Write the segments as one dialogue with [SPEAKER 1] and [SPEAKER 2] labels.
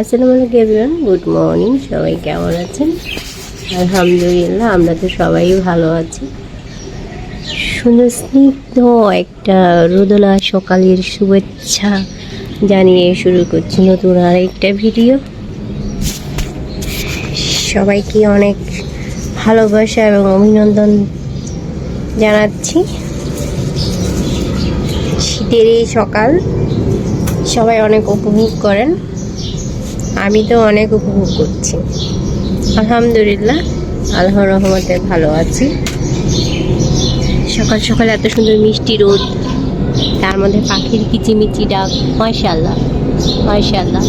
[SPEAKER 1] আসসালামু আলাইকুম everyone good morning সবাই কেমন আছেন? আলহামদুলিল্লাহ, আমরা তো সবাই ভালো আছি। সুন্দর স্নিগ্ধ একটা রোদলা সকালের শুভেচ্ছা জানিয়ে শুরু করছি নতুন আর একটা ভিডিও। সবাইকে অনেক ভালোবাসা এবং অভিনন্দন জানাচ্ছি। শীতের এই সকাল। সবাই অনেক উপভোগ করেন। আমি তো অনেক উপভোগ করছি। আলহামদুলিল্লাহ, আল্লাহর রহমতে ভালো আছি। সকাল সকাল এত সুন্দর মিষ্টি রোদ, তার মধ্যে পাখির কিচিমিচি ডাক মাশাল্লাহ মাশাল্লাহ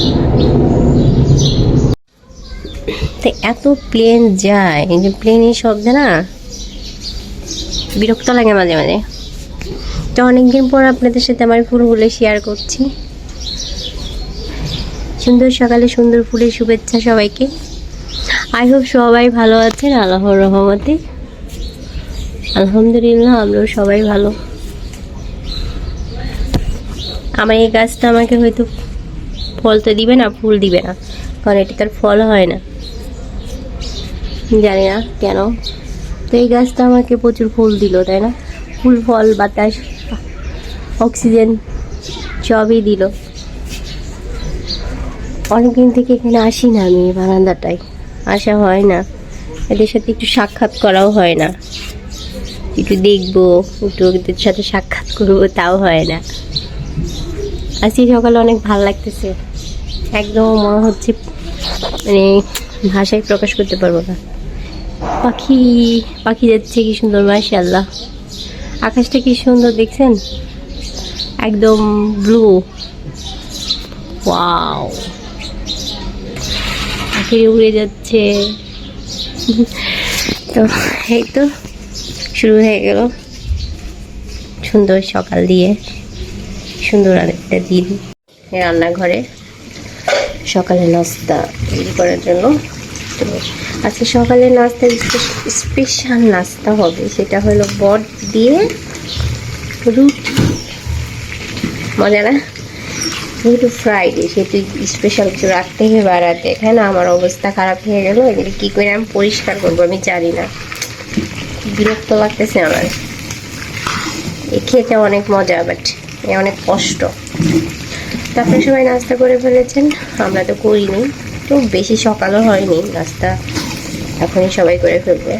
[SPEAKER 1] তো এত প্লেন যায় যে প্লেনের শব্দে না বিরক্ত লাগে মাঝে মাঝে। তো অনেকদিন পর আপনাদের সাথে আমার ফুলগুলো শেয়ার করছি। সুন্দর সকালে সুন্দর ফুলের শুভেচ্ছা সবাইকে। আই হোপ সবাই ভালো আছেন, আল্লাহর রহমতে। আলহামদুলিল্লাহ, আমরাও সবাই ভালো। আমার এই গাছটা আমাকে হয়তো ফল তো দিবে না, ফুল দিবে না, কারণ এটা তার ফল হয় না। জানি না কেন। তো এই গাছটা আমাকে প্রচুর ফুল দিল, তাই না? ফুল, ফল, বাতাস, অক্সিজেন, সবই দিল। অনেকদিন থেকে এখানে আসি না আমি বারান্দাটায়। আসা হয় না। এদের সাথে একটু সাক্ষাৎ করাও হয় না। একটু দেখব, একটু ওদের সাথে সাক্ষাৎ করব, তাও হয় না। আজকে সকালে অনেক ভালো লাগতেছে। একদম মনে হচ্ছে মানে ভাষায় প্রকাশ করতে পারব না। পাখি পাখি যাচ্ছে কি সুন্দর মাশাল্লাহ আকাশটা কি সুন্দর দেখছেন? একদম ব্লু ওয়াও পাখি উড়ে যাচ্ছে। তো এই তো শুরু হয়ে গেল সুন্দর সকাল দিয়ে। সুন্দর আরেকটা দিন রান্নাঘরে। সকালে নাস্তা তৈরি করার জন্য। তো আজকে সকালে নাস্তা স্পেশাল নাস্তা হবে। সেটা হলো বট দিয়ে রুটি। মজা না? যেহেতু ফ্রাইডে সেহেতু স্পেশাল কিছু রাখতে হবে বাড়াতে হ্যাঁ না আমার অবস্থা খারাপ হয়ে গেল, এগুলি কী করে আমি পরিষ্কার করব আমি জানি না। বিরক্ত লাগতেছে আমার। এ খেতে অনেক মজা বাট এ অনেক কষ্ট। তারপরে সবাই নাস্তা করে ফেলেছেন, আমরা তো করিনি। তো বেশি সকালও হয়নি, নাস্তা এখনই সবাই করে ফেলবে।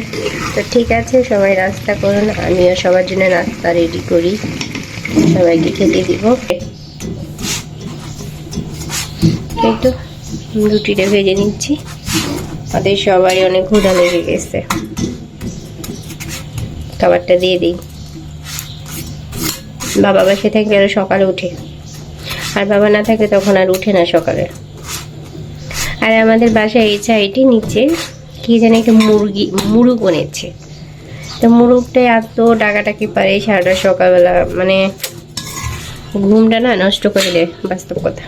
[SPEAKER 1] তো ঠিক আছে, সবাই নাস্তা করুন, আমিও সবার জন্য নাস্তা রেডি করি। সবাইকে খেতে দিব। একটু রুটিটা ভেজে নিচ্ছি। ওদের সবাই অনেক ক্ষুধা লেগে গেছে। খাবারটা দিয়ে দিই। বাবা বাসে থাকলে আরও সকালে উঠে। আর বাবা না থাকে তখন আর উঠে না সকালে। আর আমাদের বাসায় এই সাইডে নিচে কি জানি একটা মুরগি, মুরগ বনেছে তো মুরগটা এত ডাকাটাকি পারে সারাটা সকালবেলা মানে ঘুমটা না নষ্ট করে দেয়, বাস্তব কথা।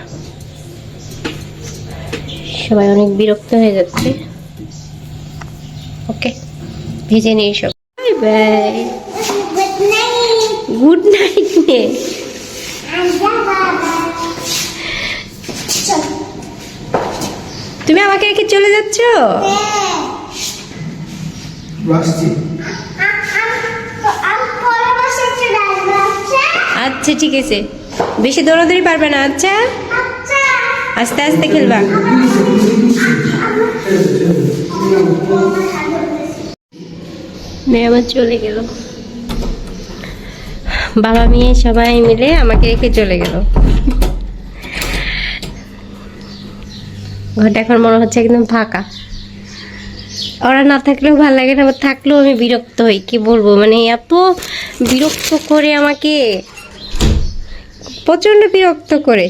[SPEAKER 1] সবাই অনেক বিরক্ত হয়ে যাচ্ছে। ওকে ভেজে নিয়ে সব বাই বাই গুড নাইট নে তুমি আমাকে রেখে চলে যাচ্ছ? আচ্ছা ঠিক আছে। বেশি দৌড়াদৌড়ি পারবে না আচ্ছা? আস্তে আস্তে খেলবা। মেয়ে আমার চলে গেল। বাবা মেয়ে সবাই মিলে আমাকে রেখে চলে গেল। ঘরটা এখন মনে হচ্ছে একদম ফাঁকা। ওরা না থাকলেও ভালো লাগে না, আবার থাকলেও আমি বিরক্ত হই, কি বলব? মানে এত বিরক্ত করে আমাকে। প্রচণ্ড বিরক্ত করে।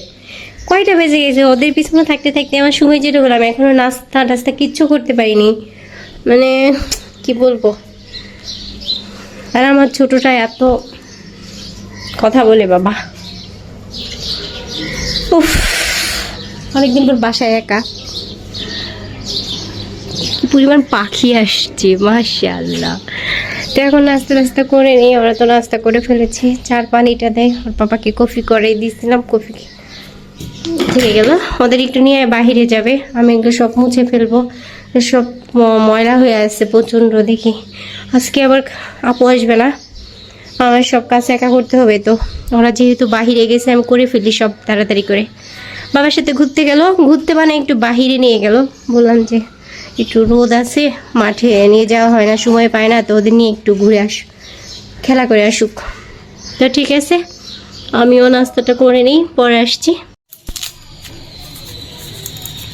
[SPEAKER 1] কয়টা বেজে গেছে? ওদের পিছনে থাকতে থাকতে আমার সময় যেটা হলাম এখনও নাস্তা টাস্তা কিচ্ছু করতে পারিনি। মানে কি বলব? আর আমার ছোটটা এত কথা বলে, বাবা। উফ, অনেকদিন পর বাসায় একা। কি পরিমাণ পাখি আসছে, মাশাআল্লাহ। তো এখন নাস্তা নাস্তা করে নিই আমরা তো নাস্তা করে ফেলেছি। চার পানিটা দেয়, ওর পাপাকে কফি করে দিয়েছিলাম, কফি থেকে গেল। ওদের একটু নিয়ে বাহিরে যাবে। আমি এগুলো সব মুছে ফেলব। সব ময়লা হয়ে আসছে প্রচণ্ড দেখি। আজকে আবার আপু আসবে না। আমার সব কাজ একা করতে হবে তো। ওরা যেহেতু বাহিরে গেছে, আমি করে ফেলি সব তাড়াতাড়ি করে। বাবার সাথে ঘুরতে গেল। ঘুরতে মানে একটু বাহিরে নিয়ে গেল। বললাম যে একটু রোদ আছে, মাঠে নিয়ে যাওয়া হয় না, সময় পায় না, তো ওদের নিয়ে একটু ঘুরে আস খেলা করে আসুক। তো ঠিক আছে। আমিও নাস্তাটা করে নিই, পরে আসছি।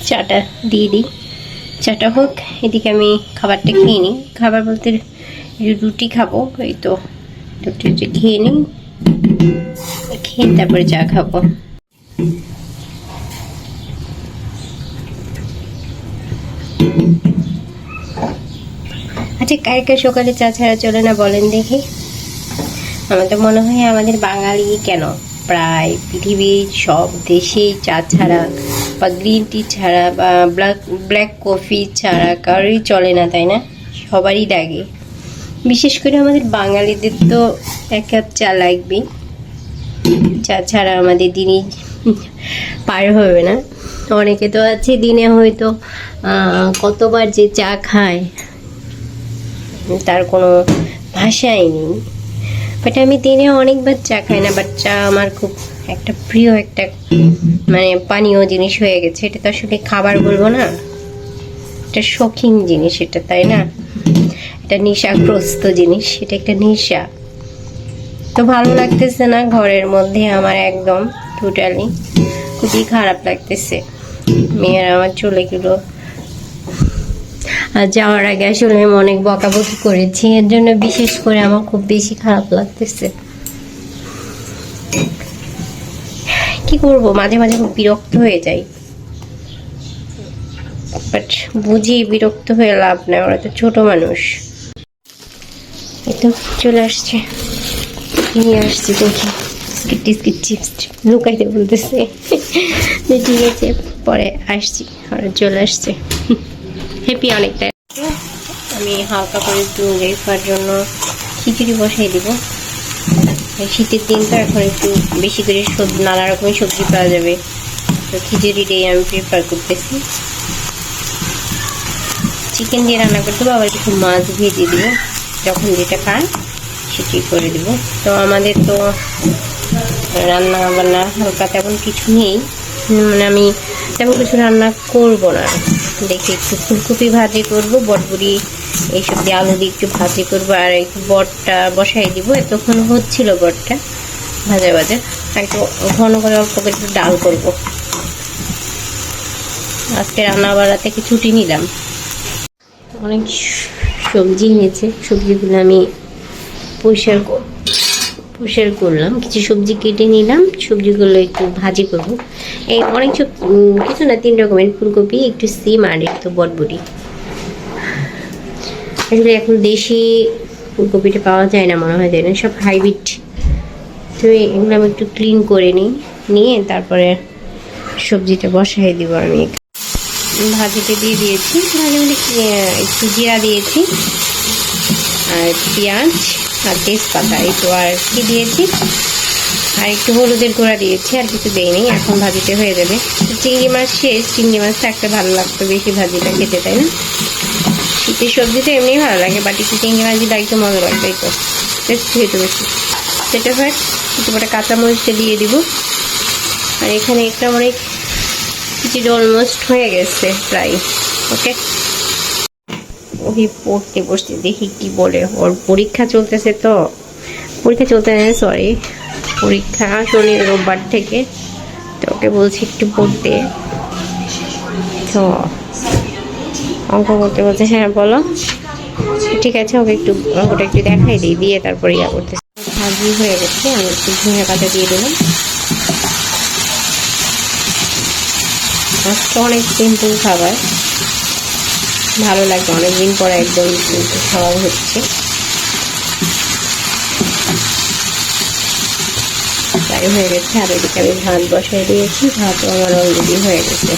[SPEAKER 1] চাটা দিয়ে দিই। চাটা হোক, এদিকে আমি খাবারটা খেয়ে নিই। খাবার বলতে রুটি খাব, এই তো রুটি রুটি খেয়ে নিই। খেয়ে তারপরে চা খাব। আচ্ছা কার কার সকালে চা ছাড়া চলে না বলেন দেখি। আমার তো মনে হয় আমাদের বাঙালি কেন? প্রায় পৃথিবীর সব দেশেই চা ছাড়া বা গ্রিন টি ছাড়া বা ব্ল্যাক ব্ল্যাক কফি ছাড়া কারোরই চলে না, তাই না? সবারই লাগে। বিশেষ করে আমাদের বাঙালিদের তো এক কাপ চা লাগবেই। চা ছাড়া আমাদের দিনই পার হবে না। অনেকে তো আছে দিনে হয়তো কতবার যে চা খায়, তার কোনো ভাষাই নেই। বাট আমি দিনে অনেকবার চা খাই না বাট চা আমার খুব একটা প্রিয় একটা মানে পানীয় জিনিস হয়ে গেছে। এটা তো আসলে খাবার বলব না। এটা শৌখিন জিনিস এটা, তাই না? এটা নেশাগ্রস্ত জিনিস, এটা একটা নেশা। তো ভালো লাগতেছে না ঘরের মধ্যে আমার একদম টোটালি খুবই খারাপ লাগতেছে। মেয়ের আমার চলে গেল যাওয়ার আগে আসলে আমি অনেক বকাবকি করেছি। এর জন্য বিশেষ করে আমার খুব বেশি খারাপ লাগতেছে। কি করব? মাঝে মাঝে খুব বিরক্ত হয়ে যাই। বাট বুঝি বিরক্ত হয়ে লাভ নেই, ওরা তো ছোট মানুষ। এই তো চলে আসছে। নিয়ে আসছি দেখি। বিস্কিট চিপস লুকাইতে বলতেছে। ঠিক আছে, পরে আসছি। আর চলে আসছে। হ্যাপি অনেকটা আমি হালকা করে একটু রেডি জন্য খিচুড়ি বসাই দিব। শীতের দিন তো এখন একটু বেশি করে সবজি নানা রকমের সবজি পাওয়া যাবে। তো খিচুড়িটাই আমি প্রিফার করতেছি। চিকেন দিয়ে রান্না করতে আবার কিছু মাছ ভেজে দিব। যখন যেটা খান সেটি করে দিব। তো আমাদের তো রান্না বান্না হালকা তেমন কিছু নেই। মানে আমি তেমন কিছু রান্না করব না। দেখি একটু ফুলকপি ভাজি করব, বটবুড়ি এইসব দিয়ে আলু দিয়ে একটু ভাজি করব, আর একটু বটটা বসাই দিব। এতক্ষণ হচ্ছিল বটটা ভাজা ভাজা। আর একটু ঘন করে অল্প করে একটু ডাল করব। আজকে রান্না বাড়া থেকে ছুটি নিলাম। অনেক সবজি এনেছে, সবজিগুলো আমি পরিষ্কার কর- পরিষ্কার করলাম। কিছু সবজি কেটে নিলাম, সবজিগুলো একটু ভাজি করব। এই অনেক সব কিছু না, তিন রকমের, ফুলকপি, একটু সিম আর একটু বটবটি। আসলে এখন দেশি ফুলকপিটা পাওয়া যায় না মনে হয় না? সব হাইব্রিড। তো এগুলো আমি একটু ক্লিন করে নিই, নিয়ে তারপরে সবজিটা বসাই দিব আমি। ভাজিতে দিয়ে দিয়েছি ভাজি মধ্যে একটু জিরা দিয়েছি, আর পেঁয়াজ আর তেজপাতা, এই তো, আর কি দিয়েছি? আর একটু হলুদের গুঁড়া দিয়েছি, আর কিছু দেয়নি এখন ভাজিতে হয়ে যাবে। চিংড়ি মাছ শেষ, চিংড়ি মাছ থাকতে ভালো লাগতো বেশি ভাজিটা খেতে, তাই না? শীতের সবজি তো এমনিই ভালো লাগে, বাট একটু চিংড়ি দিলে একটু মজা লাগবে তো। হইতে বেশি সেটা হয় একটু পরে কাঁচামরিচটা দিয়ে দিব। আর এখানে একটা অনেক খিচুড়ি অলমোস্ট হয়ে গেছে, প্রায়। ওকে? ওই পড়তে বসতে দেখি কি বলে, ওর পরীক্ষা চলতেছে তো। পরীক্ষা চলতে সরি পরীক্ষা শনি রোববার থেকে। তো ওকে বলছি একটু পড়তে। তো অঙ্ক করতে বলছে হ্যাঁ বলো। ঠিক আছে, ওকে একটু অঙ্কটা একটু দেখাই দিই, দিয়ে তারপরে ইয়া করতে। ভাজি হয়ে গেছে, আমি একটু ধনে পাতা দিয়ে দিলাম। আজকে অনেক সিম্পল খাবার। ভালো লাগছে অনেকদিন পরে একদম খাওয়া হচ্ছে। তাই হয়ে গেছে, আর এদিকে আমি ভাত বসাই দিয়েছি ভাত আমার অলরেডি হয়ে গেছে।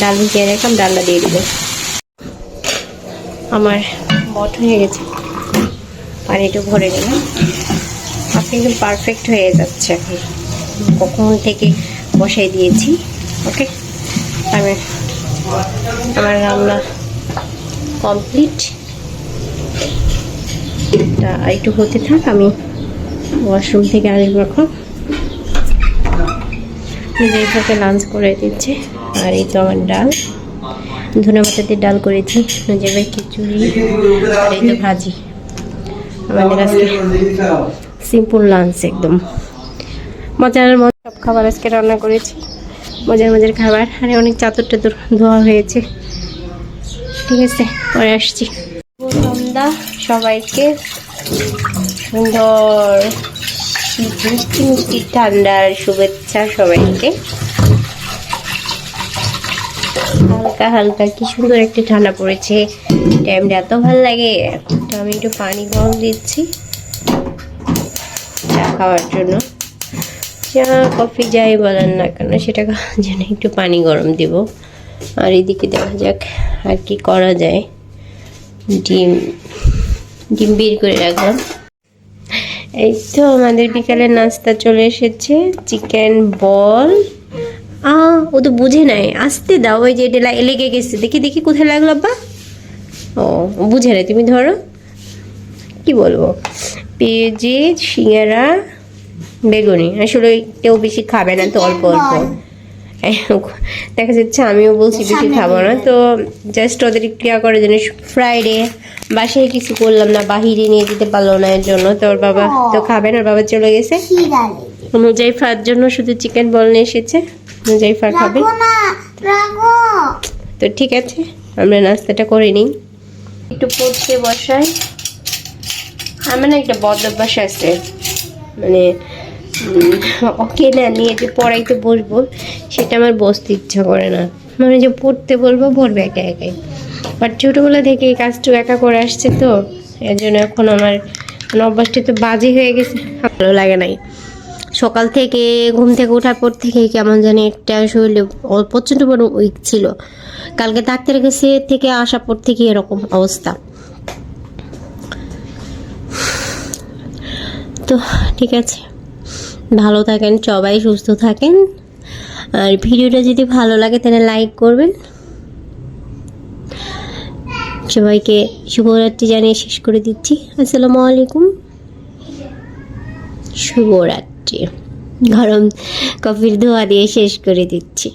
[SPEAKER 1] ডাল ভিজিয়ে রাখলাম ডালটা দিয়ে দিব। আমার বট হয়ে গেছে। পানিটা ভরে গেলাম আপনি একদম পারফেক্ট হয়ে যাচ্ছে এখন। কখন থেকে বসাই দিয়েছি, ওকে? আমি আমার রান্না কমপ্লিট তা একটু হতে থাক, আমি ওয়াশরুম থেকে আসব এখন নিজের লাঞ্চ করে দিচ্ছে। আর এই তো আমার ডাল। ধনে পাতা দিয়ে ডাল করেছি, নিজের ভাই খিচুড়ি আর এই তো ভাজি। আমাদের আজকে সিম্পল লাঞ্চ একদম। মজার মজার সব খাবার আজকে রান্না করেছি। মজার মজার খাবার। আর অনেক চাদর টাদর ধোয়া হয়েছে। ঠিক আছে, পরে আসছি। সবাইকে। সুন্দর। মিষ্টি মিষ্টি ঠান্ডার শুভেচ্ছা সবাইকে। হালকা হালকা কি সুন্দর একটা ঠান্ডা পড়েছে। টাইমটা এত ভালো লাগে। তো আমি একটু পানি গরম দিচ্ছি। চা খাওয়ার জন্য। চা কফি যাই বলেন না কেন, সেটা জন্য একটু পানি গরম দিব। আর এদিকে দেখা যাক আর কি করা যায়। ডিম ডিম বের করে রাখলাম। এই তো আমাদের বিকালে নাস্তা চলে এসেছে চিকেন বল। আ ও তো বুঝে নাই। আসতে দাও ওই যে এটা লেগে গেছে। দেখি দেখি কোথায় লাগল আব্বা? ও বুঝে নাই তুমি ধরো। কি বলব? পেঁয়াজি সিঙ্গারা বেগুনি। আসলে কেউ বেশি খাবে না তো অল্প অল্প। দেখা যাচ্ছে আমিও বলছি বেশি খাব না। তো জাস্ট ওদের ইয়া করার জন্য ফ্রাইডে বাসায় কিছু করলাম না বাহিরে নিয়ে যেতে পারল না এর জন্য। তো ওর বাবা তো খাবে না বাবা চলে গেছে। মুজাইফার জন্য শুধু চিকেন বল নিয়ে এসেছে। মুজাইফা খাবে। তো ঠিক আছে আমরা নাস্তাটা করে নিই। একটু পড়তে বসাই আমার না একটা বদ অভ্যাস আছে। মানে ওকে না নিয়ে যে পড়াইতে বসবো সেটা আমার বসতে ইচ্ছা করে না। মানে যে পড়তে বলব পড়বে একা একাই। বাট ছোটোবেলা থেকে এই কাজটুকু একা করে আসছে তো, এর জন্য এখন আমার মানে অভ্যাসটা তো বাজে হয়ে গেছে। ভালো লাগে নাই। সকাল থেকে, ঘুম থেকে ওঠার পর থেকে কেমন জানি একটা শরীরে প্রচণ্ড বড় উইক ছিল। কালকে ডাক্তারের কাছে থেকে আসার পর থেকে এরকম অবস্থা। তো ঠিক আছে। ভালো থাকেন, সবাই সুস্থ থাকেন। আর ভিডিওটা যদি ভালো লাগে তাহলে লাইক করবেন। সবাইকে শুভরাত্রি জানিয়ে শেষ করে দিচ্ছি। আসসালামু আলাইকুম। শুভরাত্রি। গরম কফির ধোয়া দিয়ে শেষ করে দিচ্ছি।